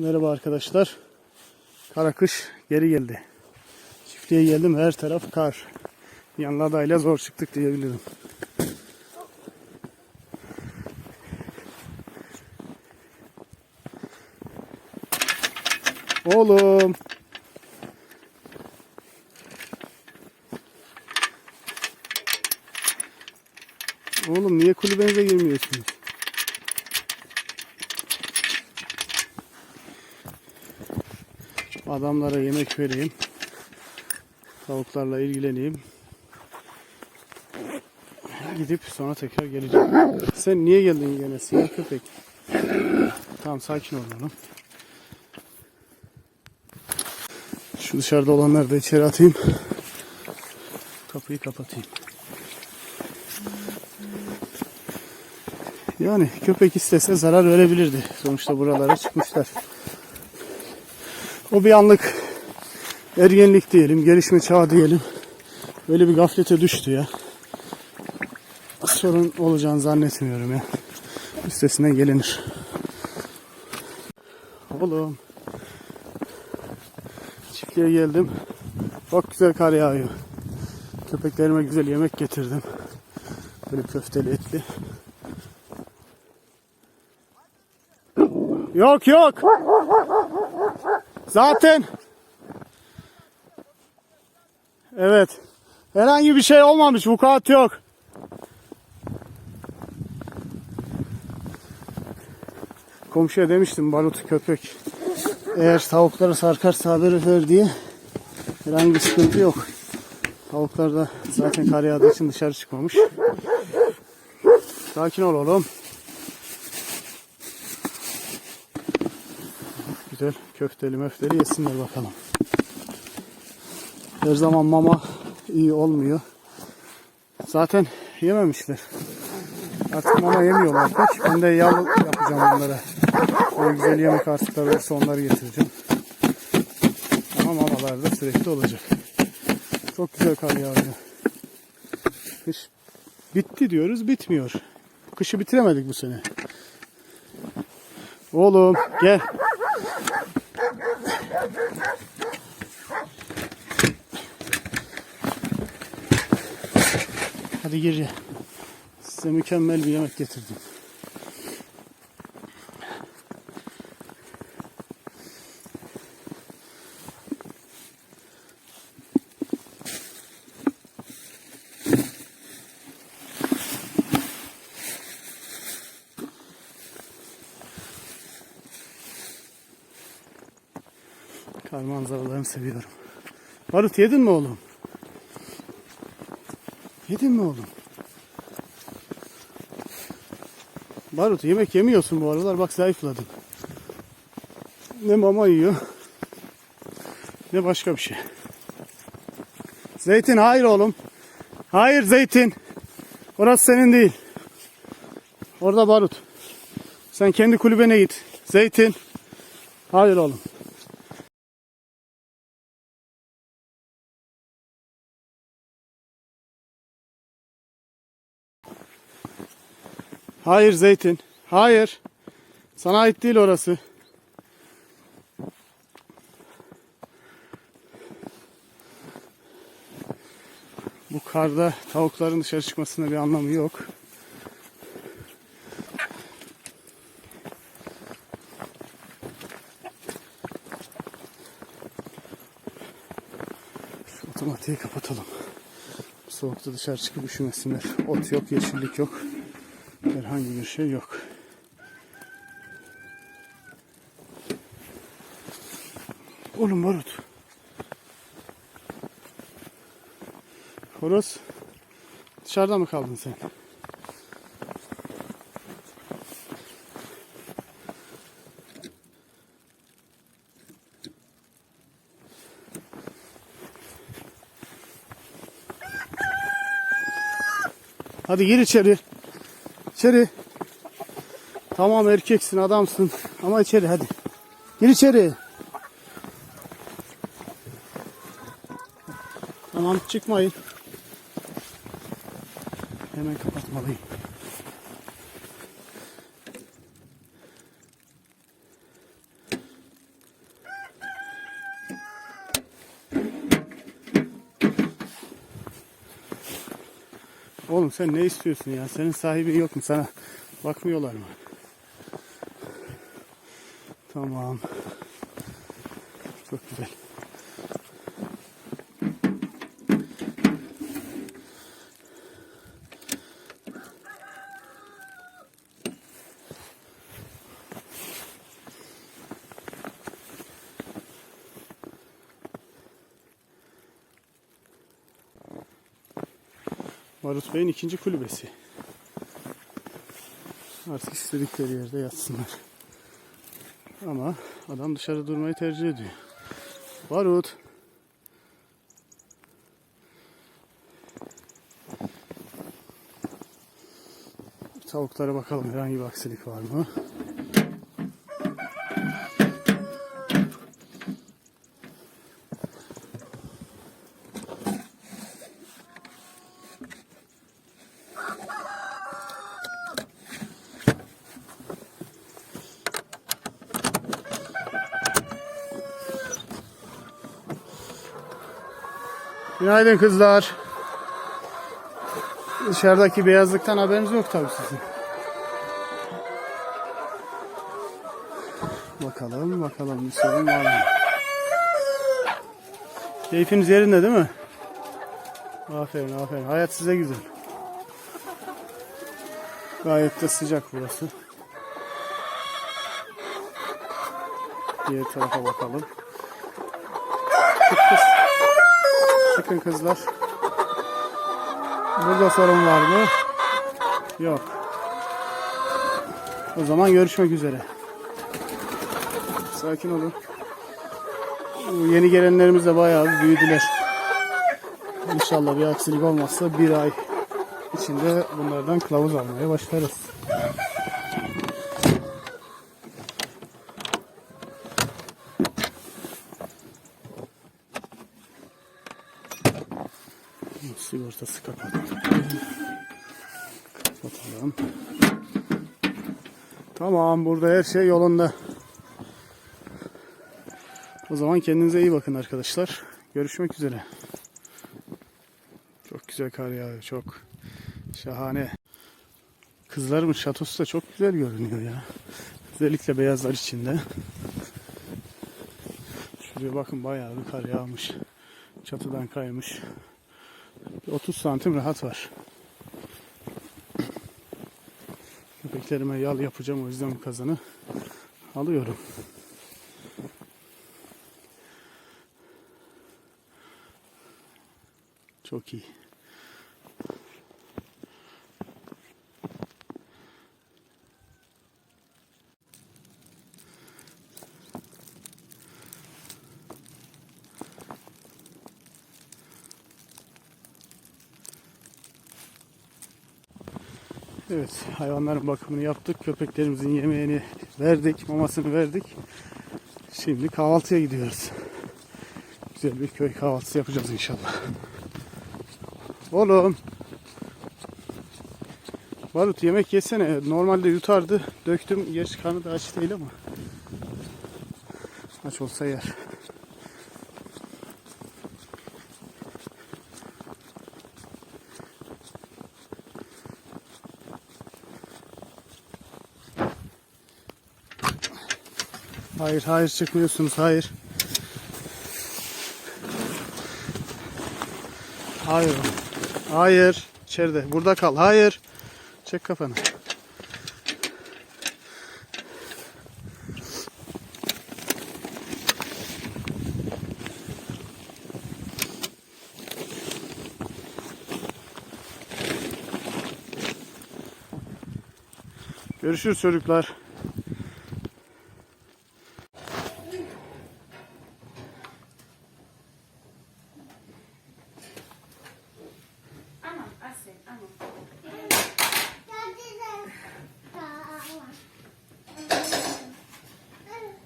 Merhaba arkadaşlar. Karakış geri geldi. Çiftliğe geldim her taraf kar. Yanladayla zor çıktık diyebilirim. Oğlum. Oğlum niye kulübenize girmiyorsunuz? Adamlara yemek vereyim. Tavuklarla ilgileneyim. Gidip sonra tekrar geleceğim. Sen niye geldin gene siyah köpek? Tamam sakin ol oğlum. Şu dışarıda olanları da içeri atayım. Kapıyı kapatayım. Yani köpek istese zarar verebilirdi. Sonuçta buralara çıkmışlar. O bir anlık ergenlik diyelim, gelişme çağı diyelim. Böyle bir gaflete düştü ya. Sorun olacağını zannetmiyorum ya. Üstesinden gelinir. Oğlum. Çiftliğe geldim. Çok güzel kar yağıyor. Köpeklerime güzel yemek getirdim. Böyle köfteli etli. Yok yok. Zaten Evet. Herhangi bir şey olmamış. Vukuat yok. Komşuya demiştim barut köpek. Eğer tavukları sarkarsa haber ver diye. Herhangi bir sıkıntı yok. Tavuklar da zaten kar yağdığı için dışarı çıkmamış. Sakin ol oğlum. Güzel köfteli möfteli yesinler bakalım. Her zaman mama iyi olmuyor. Zaten yememişler. Artık mama yemiyorlar pek. Ben de yağlı yapacağım onlara. Böyle güzel yemek artıkları olursa onları getireceğim. Ama mamalar da sürekli olacak. Çok güzel kar yağıyor. Kış bitti diyoruz bitmiyor. Kışı bitiremedik bu sene. Oğlum gel. Hadi gir ya. Size mükemmel bir yemek getirdim. Kar manzaralarını seviyorum. Barut yedin mi oğlum? Yedin mi oğlum? Barut yemek yemiyorsun bu aralar bak zayıfladın. Ne mama yiyor ne başka bir şey. Zeytin hayır oğlum. Hayır zeytin. Orası senin değil. Orada barut. Sen kendi kulübene git. Zeytin. Hayır oğlum. Hayır zeytin. Hayır. Sana ait değil orası. Bu karda tavukların dışarı çıkmasında bir anlamı yok. Şu otomatiği kapatalım. Soğukta dışarı çıkıp üşümesinler. Ot yok, yeşillik yok. Herhangi bir şey yok. Oğlum Barut. Horoz. Dışarıda mı kaldın sen? Hadi gir içeri. İçeri. Tamam erkeksin adamsın ama içeri hadi. Gir içeri. Tamam çıkmayın. Hemen kapatmalıyım. Oğlum sen ne istiyorsun ya? Senin sahibin yok mu? Sana bakmıyorlar mı? Tamam. Çok güzel. Barut Bey'in ikinci kulübesi. Artık istedikleri yerde yatsınlar. Ama adam dışarı durmayı tercih ediyor. Barut. Tavuklara bakalım herhangi bir aksilik var mı? Günaydın kızlar. Dışarıdaki beyazlıktan haberiniz yok tabii sizin. Bakalım bakalım bir sorun var mı? Keyfiniz yerinde değil mi? Aferin aferin. Hayat size güzel. Gayet de sıcak burası. Diğer tarafa bakalım. Kız. Çıkın kızlar. Burada sorun var mı? Yok. O zaman görüşmek üzere. Sakin olun. Yeni gelenlerimiz de bayağı büyüdüler. İnşallah bir aksilik olmazsa bir ay içinde bunlardan kılavuz almaya başlarız. Kapatalım. Tamam burada her şey yolunda. O zaman kendinize iyi bakın arkadaşlar. Görüşmek üzere. Çok güzel kar yağıyor çok. Şahane. Kızlarımın şatosu da çok güzel görünüyor ya. Özellikle beyazlar içinde. Şuraya bakın bayağı bir kar yağmış. Çatıdan kaymış. 30 santim rahat var. Köpeklerime yal yapacağım o yüzden bu kazanı alıyorum. Çok iyi. Evet, hayvanların bakımını yaptık. Köpeklerimizin yemeğini verdik, mamasını verdik. Şimdi kahvaltıya gidiyoruz. Güzel bir köy kahvaltısı yapacağız inşallah. Oğlum. Barut yemek yesene. Normalde yutardı. Döktüm. Gerçi karnı da aç değil ama. Aç olsa yer. Hayır hayır çıkmıyorsunuz hayır. Hayır. Hayır. İçeride. Burada kal. Hayır. Çek kafanı. Görüşürüz çocuklar.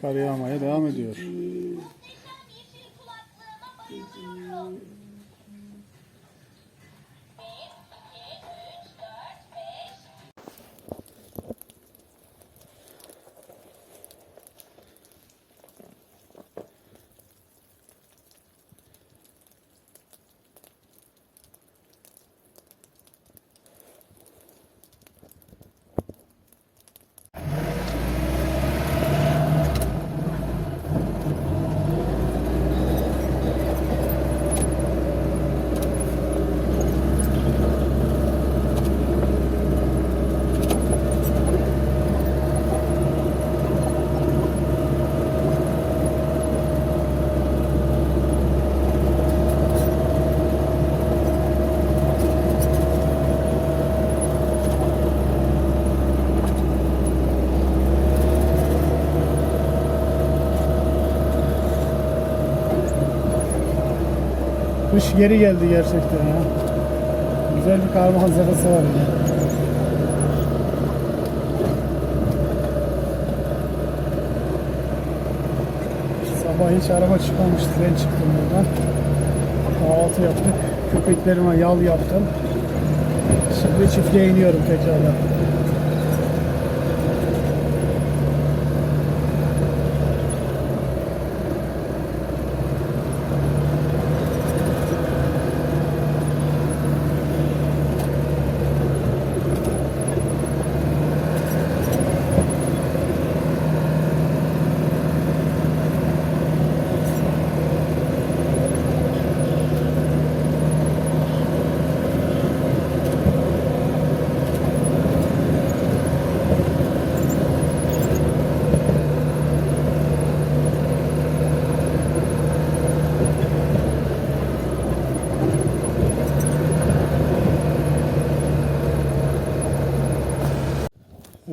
Kar yağmaya devam ediyor. Kış geri geldi gerçekten ya. Güzel bir kar manzarası var ya. Sabah hiç araba çıkmamış. Tren çıktım buradan. Kahvaltı yaptık. Köpeklerime yal yaptım. Şimdi çiftliğe iniyorum tekrardan.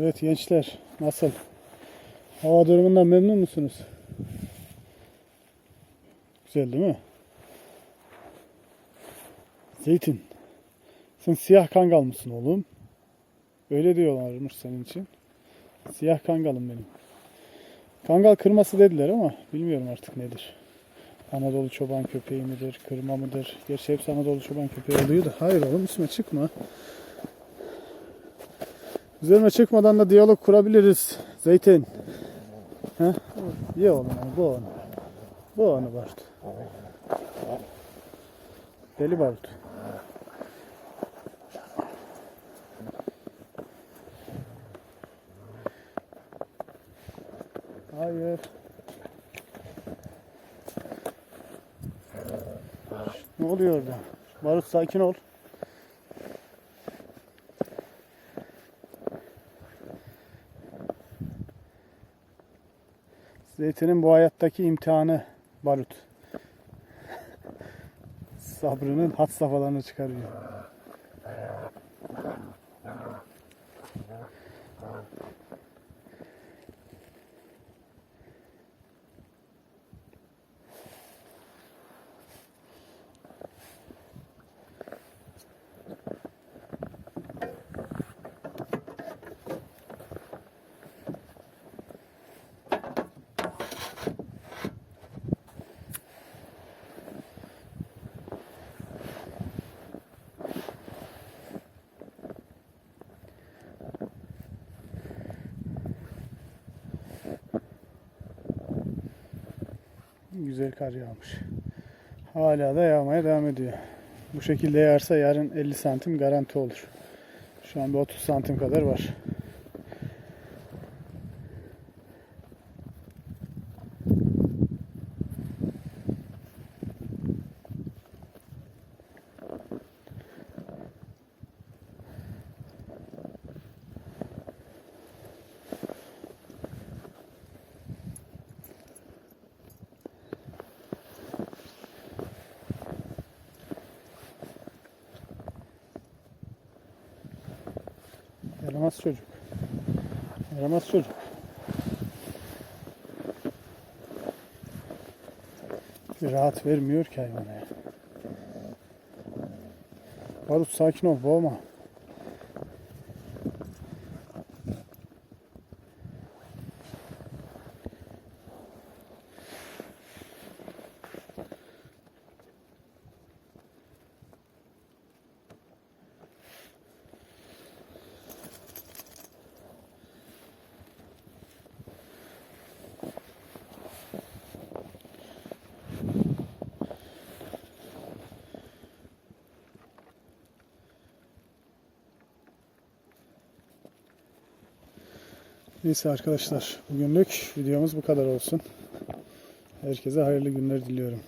Evet gençler nasıl? Hava durumundan memnun musunuz? Güzel değil mi? Zeytin. Sen siyah kangal mısın oğlum? Öyle diyorlarmış senin için. Siyah kangalım benim. Kangal kırması dediler ama bilmiyorum artık nedir. Anadolu çoban köpeği midir, kırma mıdır? Gerçi hepsi Anadolu çoban köpeği oluyor da. Hayır oğlum üstüme çıkma. Üzerime çıkmadan da diyalog kurabiliriz. Zeytin. He? Ye oğlum bu onu. Bu onu Barut. Deli Barut. Hayır. Ne oluyor orada? Barut sakin ol. Zeytinin bu hayattaki imtihanı barut. Sabrının hat safhalarını çıkarıyor. Güzel kar yağmış. Hala da yağmaya devam ediyor. Bu şekilde yağarsa yarın 50 santim garanti olur. Şu anda 30 santim kadar var. Yaramaz çocuk. Yaramaz çocuk. Bir rahat vermiyor ki hayvana ya. Barut sakin ol boğma. Neyse arkadaşlar bugünlük videomuz bu kadar olsun. Herkese hayırlı günler diliyorum.